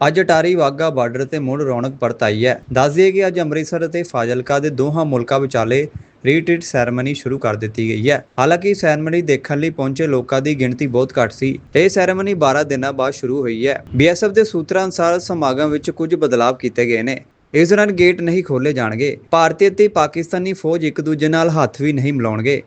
ਅੱਜ ਅਟਾਰੀ ਵਾਗਾ ਬਾਰਡਰ ਤੇ ਮੁੜ ਰੌਣਕ ਪਰਤ ਆਈ ਹੈ। ਦੱਸ ਦਈਏ ਕਿ ਅੱਜ ਅੰਮ੍ਰਿਤਸਰ ਅਤੇ ਫਾਜ਼ਿਲਕਾ ਦੇ ਦੋਹਾਂ ਮੁਲਕਾਂ ਵਿਚਾਲੇ ਰੀਟ੍ਰੀਟ ਸੈਰੇਮਨੀ ਸ਼ੁਰੂ ਕਰ ਦਿੱਤੀ ਗਈ ਹੈ। ਹਾਲਾਂਕਿ ਸੈਰੇਮਨੀ ਦੇਖਣ ਲਈ ਪਹੁੰਚੇ ਲੋਕਾਂ ਦੀ ਗਿਣਤੀ ਬਹੁਤ ਘੱਟ ਸੀ। ਇਹ ਸੈਰੇਮਨੀ 12 ਦਿਨਾਂ ਬਾਅਦ ਸ਼ੁਰੂ ਹੋਈ ਹੈ। ਬੀਐਸਐਫ ਦੇ ਸੂਤਰਾਂ ਅਨੁਸਾਰ ਸਮਾਗਮ ਵਿੱਚ ਕੁਝ ਬਦਲਾਅ ਕੀਤੇ ਗਏ ਨੇ। ਇਸ ਦੌਰਾਨ ਗੇਟ ਨਹੀਂ ਖੋਲੇ ਜਾਣਗੇ। ਭਾਰਤੀ ਅਤੇ ਪਾਕਿਸਤਾਨੀ ਫੌਜ ਇੱਕ ਦੂਜੇ ਨਾਲ ਹੱਥ ਵੀ ਨਹੀਂ ਮਿਲਾਉਣਗੇ।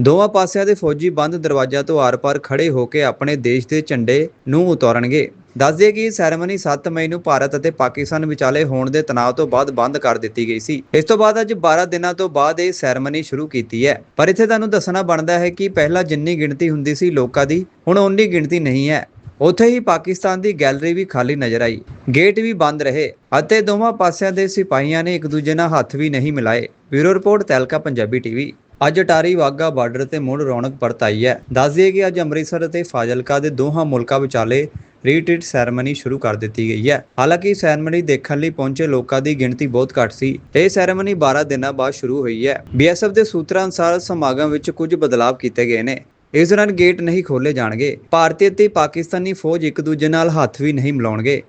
ਦੋਵਾਂ ਪਾਸਿਆਂ ਦੇ ਫੌਜੀ ਬੰਦ ਦਰਵਾਜ਼ਿਆਂ ਤੋਂ ਆਰ-ਪਾਰ ਖੜੇ ਹੋ ਕੇ ਆਪਣੇ ਦੇਸ਼ ਦੇ ਝੰਡੇ ਨੂੰ ਉਤਾਰਨਗੇ। ਦੱਸ ਦਈਏ ਕਿ ਸੈਰੇਮਨੀ 7 ਮਈ ਨੂੰ ਭਾਰਤ ਅਤੇ ਪਾਕਿਸਤਾਨ ਵਿਚਾਲੇ ਹੋਣ ਦੇ ਤਣਾਅ ਤੋਂ ਬਾਅਦ ਬੰਦ ਕਰ ਦਿੱਤੀ ਗਈ ਸੀ। ਇਸ ਤੋਂ ਬਾਅਦ ਅੱਜ 12 ਦਿਨਾਂ ਤੋਂ ਬਾਅਦ ਇਹ ਸੈਰੇਮਨੀ ਸ਼ੁਰੂ ਕੀਤੀ ਹੈ। ਪਰ ਇੱਥੇ ਤੁਹਾਨੂੰ ਦੱਸਣਾ ਬਣਦਾ ਹੈ ਕਿ ਪਹਿਲਾਂ ਜਿੰਨੀ ਗਿਣਤੀ ਹੁੰਦੀ ਸੀ ਲੋਕਾਂ ਦੀ, ਹੁਣ ਓਨੀ ਗਿਣਤੀ ਨਹੀਂ ਹੈ। ਉੱਥੇ ਹੀ ਪਾਕਿਸਤਾਨ ਦੀ ਗੈਲਰੀ ਵੀ ਖਾਲੀ ਨਜ਼ਰ ਆਈ। ਗੇਟ ਵੀ ਬੰਦ ਰਹੇ ਅਤੇ ਦੋਵਾਂ ਪਾਸਿਆਂ ਦੇ ਸਿਪਾਹੀਆਂ ਨੇ ਇੱਕ ਦੂਜੇ ਨਾਲ ਹੱਥ ਵੀ ਨਹੀਂ ਮਿਲਾਏ। ਬਿਊਰੋ ਰਿਪੋਰਟ, ਤੈਲਕਾ, ਪੰਜਾਬੀ ਟੀਵੀ ਅੱਜ ਅਟਾਰੀ ਵਾਗਾ ਬਾਰਡਰ ਤੇ ਮੁੜ ਰੌਣਕ ਪਰਤ ਆਈ ਹੈ। ਦੱਸ ਦਈਏ ਕਿ ਅੱਜ ਅੰਮ੍ਰਿਤਸਰ ਅਤੇ ਫਾਜ਼ਿਲਕਾ ਦੇ ਦੋਹਾਂ ਮੁਲਕਾਂ ਵਿਚਾਲੇ ਰੀਟ੍ਰੀਟ ਸੈਰੇਮਨੀ ਸ਼ੁਰੂ ਕਰ ਦਿੱਤੀ ਗਈ ਹੈ। ਹਾਲਾਂਕਿ ਸੈਰੇਮਨੀ ਦੇਖਣ ਲਈ ਪਹੁੰਚੇ ਲੋਕਾਂ ਦੀ ਗਿਣਤੀ ਬਹੁਤ ਘੱਟ ਸੀ। ਇਹ ਸੈਰੇਮਨੀ 12 ਦਿਨਾਂ ਬਾਅਦ ਸ਼ੁਰੂ ਹੋਈ ਹੈ। ਬੀਐਸਐਫ ਦੇ ਸੂਤਰਾਂ ਅਨੁਸਾਰ ਸਮਾਗਮ ਵਿੱਚ ਕੁਝ ਬਦਲਾਅ ਕੀਤੇ ਗਏ ਨੇ। ਇਸ ਦੌਰਾਨ ਗੇਟ ਨਹੀਂ ਖੋਲੇ ਜਾਣਗੇ। ਭਾਰਤੀ ਅਤੇ ਪਾਕਿਸਤਾਨੀ ਫੌਜ ਇੱਕ ਦੂਜੇ ਨਾਲ ਹੱਥ ਵੀ ਨਹੀਂ ਮਿਲਾਉਣਗੇ।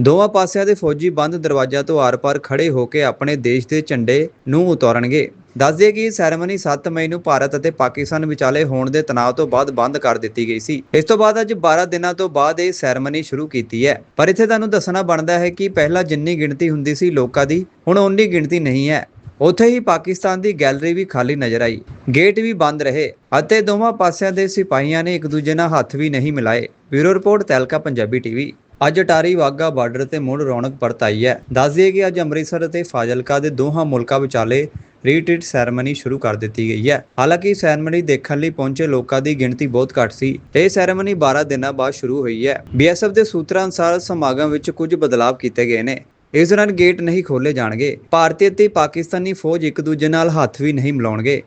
ਦੋਵਾਂ ਪਾਸਿਆਂ ਦੇ ਫੌਜੀ ਬੰਦ ਦਰਵਾਜ਼ਿਆਂ ਤੋਂ ਆਰ-ਪਾਰ ਖੜੇ ਹੋ ਕੇ ਆਪਣੇ ਦੇਸ਼ ਦੇ ਝੰਡੇ ਨੂੰ ਉਤਾਰਨਗੇ। ਦੱਸ ਦਈਏ ਕਿ ਇਹ ਸੈਰੇਮਨੀ 7 ਮਈ ਨੂੰ ਭਾਰਤ ਅਤੇ ਪਾਕਿਸਤਾਨ ਵਿਚਾਲੇ ਹੋਣ ਦੇ ਤਣਾਅ ਤੋਂ ਬਾਅਦ ਬੰਦ ਕਰ ਦਿੱਤੀ ਗਈ ਸੀ। ਇਸ ਤੋਂ ਬਾਅਦ ਅੱਜ 12 ਦਿਨਾਂ ਤੋਂ ਬਾਅਦ ਇਹ ਸੈਰੇਮਨੀ ਸ਼ੁਰੂ ਕੀਤੀ ਹੈ। ਪਰ ਇੱਥੇ ਤੁਹਾਨੂੰ ਦੱਸਣਾ ਬਣਦਾ ਹੈ ਕਿ ਪਹਿਲਾਂ ਜਿੰਨੀ ਗਿਣਤੀ ਹੁੰਦੀ ਸੀ ਲੋਕਾਂ ਦੀ, ਹੁਣ ਓਨੀ ਗਿਣਤੀ ਨਹੀਂ ਹੈ। ਉੱਥੇ ਹੀ ਪਾਕਿਸਤਾਨ ਦੀ ਗੈਲਰੀ ਵੀ ਖਾਲੀ ਨਜ਼ਰ ਆਈ। ਗੇਟ ਵੀ ਬੰਦ ਰਹੇ ਅਤੇ ਦੋਵਾਂ ਪਾਸਿਆਂ ਦੇ ਸਿਪਾਹੀਆਂ ਨੇ ਇੱਕ ਦੂਜੇ ਨਾਲ ਹੱਥ ਵੀ ਨਹੀਂ ਮਿਲਾਏ। Bureau report ਤੈਲਕਾ, Punjabi TV. ਅੱਜ ਅਟਾਰੀ ਵਾਗਾ ਬਾਰਡਰ ਤੇ ਮੁੜ ਰੌਣਕ ਪਰਤ ਆਈ ਹੈ। ਦੱਸ ਦਈਏ ਕਿ ਅੱਜ ਅੰਮ੍ਰਿਤਸਰ ਅਤੇ ਫਾਜ਼ਿਲਕਾ ਦੇ ਦੋਹਾਂ ਮੁਲਕਾਂ ਵਿਚਾਲੇ ਰੀਟ੍ਰੀਟ ਸੈਰੇਮਨੀ ਸ਼ੁਰੂ ਕਰ ਦਿੱਤੀ ਗਈ ਹੈ। ਹਾਲਾਂਕਿ ਸੈਰੇਮਨੀ ਦੇਖਣ ਲਈ ਪਹੁੰਚੇ ਲੋਕਾਂ ਦੀ ਗਿਣਤੀ ਬਹੁਤ ਘੱਟ ਸੀ। ਇਹ ਸੈਰੇਮਨੀ 12 ਦਿਨਾਂ ਬਾਅਦ ਸ਼ੁਰੂ ਹੋਈ ਹੈ। ਬੀਐਸਐਫ ਦੇ ਸੂਤਰਾਂ ਅਨੁਸਾਰ ਸਮਾਗਮ ਵਿੱਚ ਕੁਝ ਬਦਲਾਅ ਕੀਤੇ ਗਏ ਨੇ। ਇਸ ਦੌਰਾਨ ਗੇਟ ਨਹੀਂ ਖੋਲੇ ਜਾਣਗੇ। ਭਾਰਤੀ ਅਤੇ ਪਾਕਿਸਤਾਨੀ ਫੌਜ ਇੱਕ ਦੂਜੇ ਨਾਲ ਹੱਥ ਵੀ ਨਹੀਂ ਮਿਲਾਉਣਗੇ।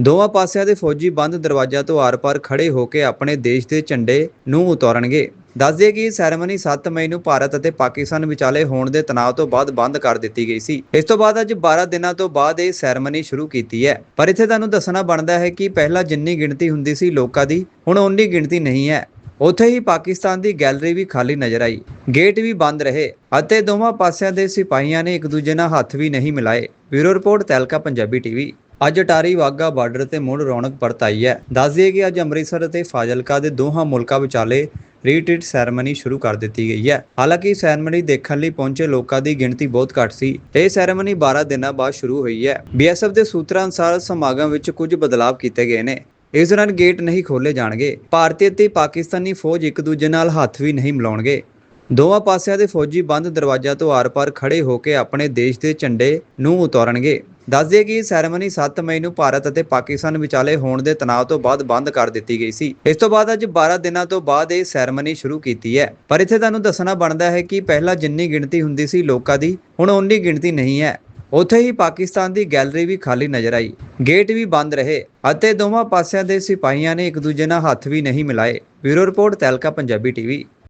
ਦੋਵਾਂ ਪਾਸਿਆਂ ਦੇ ਫੌਜੀ ਬੰਦ ਦਰਵਾਜ਼ਿਆਂ ਤੋਂ ਆਰ-ਪਾਰ ਖੜੇ ਹੋ ਕੇ ਆਪਣੇ ਦੇਸ਼ ਦੇ ਝੰਡੇ ਨੂੰ ਉਤਾਰਨਗੇ। ਦੱਸ ਦਈਏ ਕਿ ਸੈਰੇਮਨੀ 7 ਮਈ ਨੂੰ ਭਾਰਤ ਅਤੇ ਪਾਕਿਸਤਾਨ ਵਿਚਾਲੇ ਹੋਣ ਦੇ ਤਣਾਅ ਤੋਂ ਬਾਅਦ ਬੰਦ ਕਰ ਦਿੱਤੀ ਗਈ ਸੀ। ਇਸ ਤੋਂ ਬਾਅਦ ਅੱਜ 12 ਦਿਨਾਂ ਤੋਂ ਬਾਅਦ ਇਹ ਸੈਰੇਮਨੀ ਸ਼ੁਰੂ ਕੀਤੀ ਹੈ। ਪਰ ਇੱਥੇ ਤੁਹਾਨੂੰ ਦੱਸਣਾ ਬਣਦਾ ਹੈ ਕਿ ਪਹਿਲਾਂ ਜਿੰਨੀ ਗਿਣਤੀ ਹੁੰਦੀ ਸੀ ਲੋਕਾਂ ਦੀ, ਹੁਣ ਓਨੀ ਗਿਣਤੀ ਨਹੀਂ ਹੈ। ਉੱਥੇ ਹੀ ਪਾਕਿਸਤਾਨ ਦੀ ਗੈਲਰੀ ਵੀ ਖਾਲੀ ਨਜ਼ਰ ਆਈ। ਗੇਟ ਵੀ ਬੰਦ ਰਹੇ ਅਤੇ ਦੋਵਾਂ ਪਾਸਿਆਂ ਦੇ ਸਿਪਾਹੀਆਂ ਨੇ ਇੱਕ ਦੂਜੇ ਨਾਲ ਹੱਥ ਵੀ ਨਹੀਂ ਮਿਲਾਏ। ਬਿਊਰੋ ਰਿਪੋਰਟ, ਤੈਲਕਾ ਪੰਜਾਬੀ ਟੀਵੀ ਅੱਜ ਅਟਾਰੀ ਵਾਗਾ ਬਾਰਡਰ ਤੇ ਮੁੜ ਰੌਣਕ ਪਰਤ ਆਈ ਹੈ। ਦੱਸ ਦਈਏ ਕਿ ਅੱਜ ਅੰਮ੍ਰਿਤਸਰ ਅਤੇ ਫਾਜ਼ਿਲਕਾ ਦੇ ਦੋਹਾਂ ਮੁਲਕਾਂ ਵਿਚਾਲੇ ਰੀਟ੍ਰੀਟ ਸੈਰੇਮਨੀ ਸ਼ੁਰੂ ਕਰ ਦਿੱਤੀ ਗਈ ਹੈ। ਹਾਲਾਂਕਿ ਸੈਰੇਮਨੀ ਦੇਖਣ ਲਈ ਪਹੁੰਚੇ ਲੋਕਾਂ ਦੀ ਗਿਣਤੀ ਬਹੁਤ ਘੱਟ ਸੀ। ਇਹ ਸੈਰੇਮਨੀ 12 ਦਿਨਾਂ ਬਾਅਦ ਸ਼ੁਰੂ ਹੋਈ ਹੈ। ਬੀਐਸਐਫ ਦੇ ਸੂਤਰਾਂ ਅਨੁਸਾਰ ਸਮਾਗਮ ਵਿੱਚ ਕੁਝ ਬਦਲਾਅ ਕੀਤੇ ਗਏ ਨੇ। ਇਸ ਦੌਰਾਨ ਗੇਟ ਨਹੀਂ ਖੋਲੇ ਜਾਣਗੇ। ਭਾਰਤੀ ਅਤੇ ਪਾਕਿਸਤਾਨੀ ਫੌਜ ਇੱਕ ਦੂਜੇ ਨਾਲ ਹੱਥ ਵੀ ਨਹੀਂ ਮਿਲਾਉਣਗੇ। ਦੋਵਾਂ ਪਾਸਿਆਂ ਦੇ ਫੌਜੀ ਬੰਦ ਦਰਵਾਜ਼ਿਆਂ ਤੋਂ ਆਰ-ਪਾਰ ਖੜੇ ਹੋ ਕੇ ਆਪਣੇ ਦੇਸ਼ ਦੇ ਝੰਡੇ ਨੂੰ ਉਤਾਰਨਗੇ। ਦੱਸ ਦਈਏ ਕਿ ਇਹ ਸੈਰੇਮਨੀ 7 ਮਈ ਨੂੰ ਭਾਰਤ ਅਤੇ ਪਾਕਿਸਤਾਨ ਵਿਚਾਲੇ ਹੋਣ ਦੇ ਤਣਾਅ ਤੋਂ ਬਾਅਦ ਬੰਦ ਕਰ ਦਿੱਤੀ ਗਈ ਸੀ। ਇਸ ਤੋਂ ਬਾਅਦ ਅੱਜ 12 ਦਿਨਾਂ ਤੋਂ ਬਾਅਦ ਇਹ ਸੈਰੇਮਨੀ ਸ਼ੁਰੂ ਕੀਤੀ ਹੈ। ਪਰ ਇੱਥੇ ਤੁਹਾਨੂੰ ਦੱਸਣਾ ਬਣਦਾ ਹੈ ਕਿ ਪਹਿਲਾਂ ਜਿੰਨੀ ਗਿਣਤੀ ਹੁੰਦੀ ਸੀ ਲੋਕਾਂ ਦੀ, ਹੁਣ ਓਨੀ ਗਿਣਤੀ ਨਹੀਂ ਹੈ। ਉੱਥੇ ਹੀ ਪਾਕਿਸਤਾਨ ਦੀ ਗੈਲਰੀ ਵੀ ਖਾਲੀ ਨਜ਼ਰ ਆਈ। ਗੇਟ ਵੀ ਬੰਦ ਰਹੇ ਅਤੇ ਦੋਵਾਂ ਪਾਸਿਆਂ ਦੇ ਸਿਪਾਹੀਆਂ ਨੇ ਇੱਕ ਦੂਜੇ ਨਾਲ ਹੱਥ ਵੀ ਨਹੀਂ ਮਿਲਾਏ। Bureau report ਤੈਲਕਾ, Punjabi TV.